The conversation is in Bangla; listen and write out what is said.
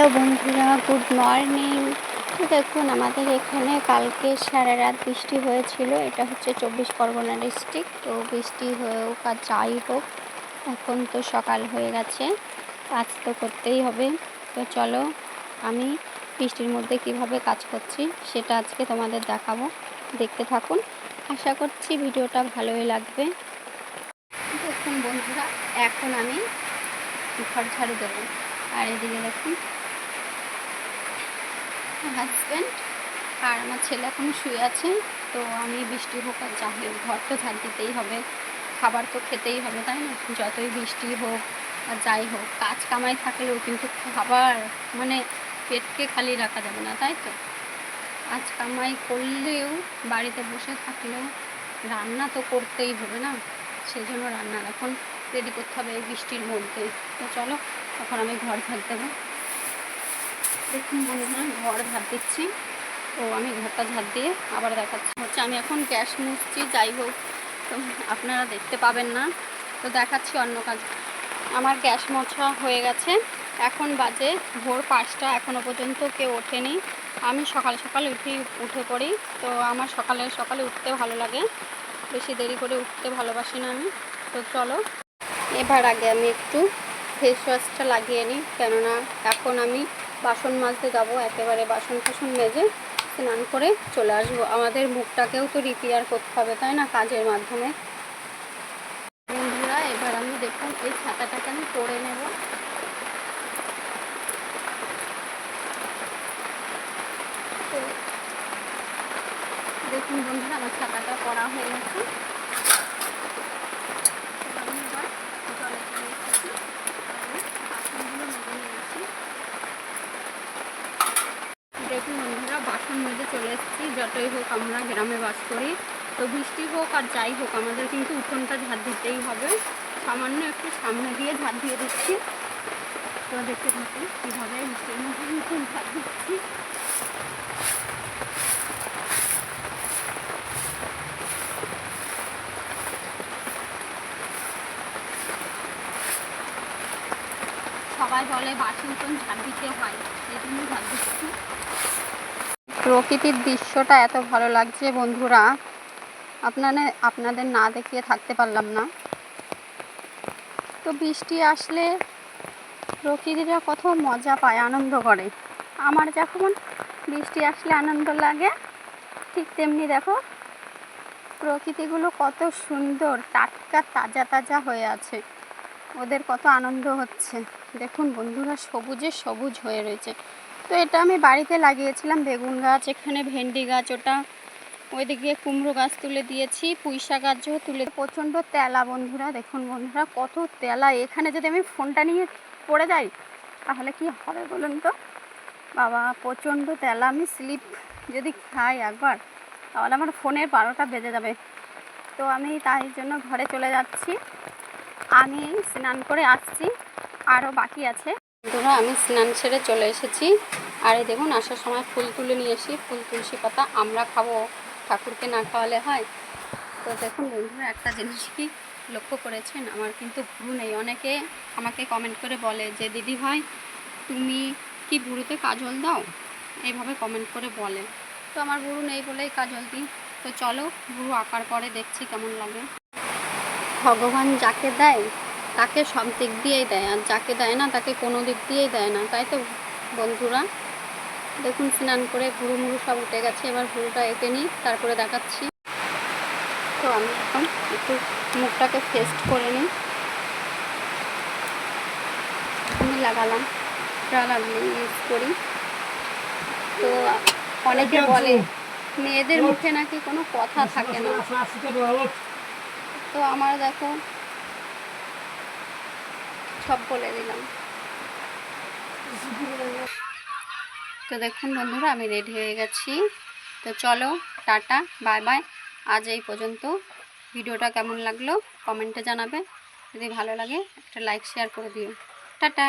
হ্যালো বন্ধুরা, গুড মর্নিং। দেখুন, আমাদের এখানে কালকে সারা রাত বৃষ্টি হয়েছিল। এটা হচ্ছে চব্বিশ পরগনা ডিস্ট্রিক্ট। তো বৃষ্টি হোক আর যাই হোক, এখন তো সকাল হয়ে গেছে। কাজ তো করতেই হবে। তো চলো, আমি বৃষ্টির মধ্যে কীভাবে কাজ করছি সেটা আজকে তোমাদের দেখাবো। দেখতে থাকুন। আশা করছি ভিডিওটা ভালোই লাগবে। দেখুন বন্ধুরা, এখন আমি ঘর ঝাড়ু দেবো। আর এদিকে দেখুন হাজব্যান্ড আর আমার ছেলে এখন শুয়ে আছে, তো আমি বৃষ্টি হোক আর যা হোক, ঘর তো ঝাড় দিতেই হবে, খাবার তো খেতেই হবে, তাই না? যতই বৃষ্টি হোক আর যাই হোক, কাজ কামাই থাকলেও কিন্তু খাবার মানে পেটকে খালি রাখা যাবে না, তাই তো? কাজ কামাই করলেও, বাড়িতে বসে থাকলেও রান্না তো করতেই হবে না সেই জন্য রান্না এখন রেডি করতে হবে বৃষ্টির মধ্যে তো চলো তখন আমি ঘর ঝাড় দেবো। দেখুন বন্ধুরা, ঘর ঝাড় দিচ্ছি। তো আমি ঘরটা ঝাড় দিয়ে আবার দেখাচ্ছি। হচ্ছে আমি এখন গ্যাস মুছছি, যাই হোক, তো আপনারা দেখতে পাবেন না। তো দেখাচ্ছি অন্য কাজ। আমার গ্যাস মোছা হয়ে গেছে। এখন বাজে ভোর পাঁচটা এখনও পর্যন্ত কেউ ওঠেনি। আমি সকাল সকাল উঠি, উঠে পড়ি। তো আমার সকালে সকালে উঠতে ভালো লাগে। বেশি দেরি করে উঠতে ভালোবাসি না আমি। তো চলো, এবার আগে আমি একটু ফেস ওয়াশটা লাগিয়ে নিই। কেননা এখন আমি বাসন মাজতে যাব, একেবারে বাসন টাসন মেজে স্নান করে চলে আসব। আমাদের মুখটাকেও তো রিপেয়ার করতে হবে, তাই না, কাজের মাধ্যমে? বন্ধুরা, এবার আমি দেখুন, এই ছাতাটাকে আমি পরে নেব। দেখুন বন্ধুরা, আমার ছাতাটা পরা হয়ে গেছে এবার আমি এবার জলে চলে এসেছি বাসনগুলো মেজে নিয়েছি দেখুন বন্ধুরা বাসন মেজে চলে এসেছি যতই হোক, আমরা গ্রামে বাস করি। তো বৃষ্টি হোক আর যাই হোক, আমাদের কিন্তু উঠোনটা ঝাড় দিতেই হবে। সামান্য একটু সামনে দিয়ে ঝাড় দিয়ে দিচ্ছি। তো দেখতে থাকুন কীভাবে বৃষ্টির মধ্যে উঠোন ঝাড় দিচ্ছি। সবাই বলে বাসি উঠোন ঝাড় দিতে হয়, সেই জন্য ঝাড় দিচ্ছি। প্রকৃতির দৃশ্যটা এত ভালো লাগছে, বন্ধুরা। আপনারা আপনাদের না দেখিয়ে থাকতে পারলাম না। তো বৃষ্টি আসলে প্রকৃতিটা কত মজা পায়, আনন্দ করে। আমার যখন বৃষ্টি আসলে আনন্দ লাগে, ঠিক তেমনি দেখো, প্রকৃতিগুলো কত সুন্দর, টাটকা, তাজা তাজা হয়ে আছে। ওদের কত আনন্দ হচ্ছে। দেখুন বন্ধুরা, সবুজে সবুজ হয়ে রয়েছে। তো এটা আমি বাড়িতে লাগিয়েছিলাম, বেগুন গাছ, এখানে ভেন্ডি গাছ, ওটা ওইদিকে কুমড়ো গাছ তুলে দিয়েছি পুঁইশা গাছও তুলে প্রচণ্ড তেলা বন্ধুরা, দেখুন বন্ধুরা, কত তেলা। এখানে যদি আমি ফোনটা নিয়ে পড়ে যাই, তাহলে কি হবে বলুন তো? বাবা, প্রচণ্ড তেলা, আমি স্লিপ যদি খাই একবার, তাহলে আমার ফোনের বারোটা বেজে যাবে। তো আমি তাই জন্য ঘরে চলে যাচ্ছি। আমি স্নান করে আসছি আরও বাকি আছে। বন্ধুরা, আমি স্নান সেরে চলে এসেছি। আর এই দেখুন, আসার সময় ফুল তুলে নিয়ে এসি, ফুল তুলসী পাতা আমরা খাব। ঠাকুরকে না খাওয়ালে হয়। তো দেখুন বন্ধুরা, একটা জিনিস কি লক্ষ্য করেছেন? আমার কিন্তু ভুরু নেই। অনেকে আমাকে কমেন্ট করে বলে যে, দিদি ভাই, তুমি কি ভুরুতে কাজল দাও? এইভাবে কমেন্ট করে বলে। তো আমার ভুরু নেই বলেই কাজল দিই। তো চলো ভুরু আঁকার পরে দেখছি কেমন লাগে। ভগবান যাকে দেয়, তাকে সব দিক দিয়েই দেয়। আর যাকে দেয় না, তাকে কোনো দিক দিয়েই দেয় না। তাই তো বন্ধুরা? দেখুন স্নান করে ভুরু মুরু সব উঠে গেছে এবার ভুরুটা এঁকে নিই তারপরে দেখাচ্ছি। তো আমি এখন একটু মুখটাকে ফেস্ট করে নিই। আমি লাগালাম লাগালাম ইউজ করি। তো অনেকে বলে মেয়েদের মুখে নাকি কোনো কথা থাকে না। তো আমার দেখো সব বলে দিলাম। তো দেখুন বন্ধুরা, আমি রেডি হয়ে গেছি। তো চলো, টাটা বাই বাই আজ এই পর্যন্ত। ভিডিওটা কেমন লাগল? কমেন্টে জানাবে। যদি ভালো লাগে, একটা লাইক শেয়ার করে দিও। টাটা!